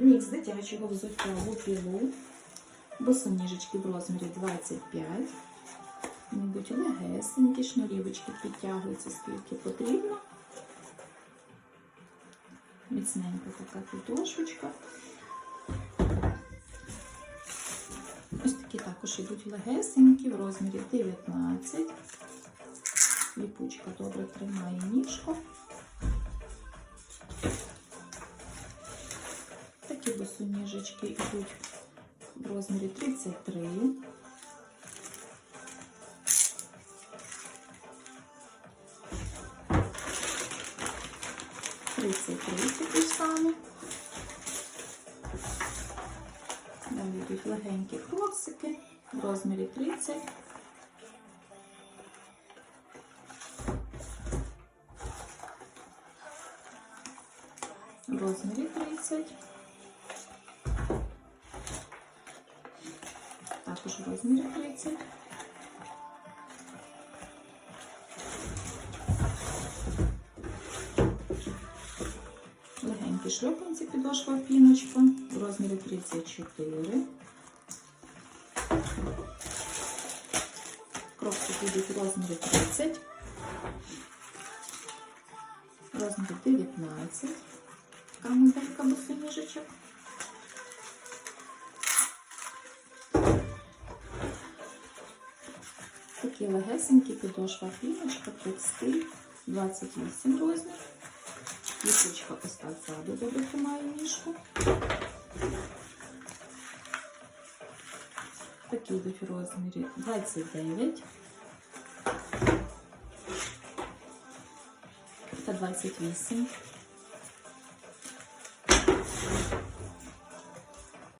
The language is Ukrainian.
Мікс дитячого взуття лупілу. Босоніжечки в розмірі 25. Мабуть, легесенькі, шнурівочки підтягуються скільки потрібно. Міцненька така підошвочка. Ось такі також йдуть легесенькі в розмірі 19. Ліпучка добре тримає ніжку. Такі босоніжечки йдуть в розмірі 33. Тридцять три такі самі. Далі йдуть легенькі кроксики в розмірі 30. В розмірі 30. Також в розмірі 30. Легенькі шльопанці підошва піночка в розмірі 34. Кропки будуть в розмірі 30. В розмірі 19. Така моделька босоніжечок. Такі легесенькі підошва піночка, текстиль, 28 розмір. Ліпучка ось так ззаду добре тримає ніжку. Такі йдуть в розмірі 29 та 28.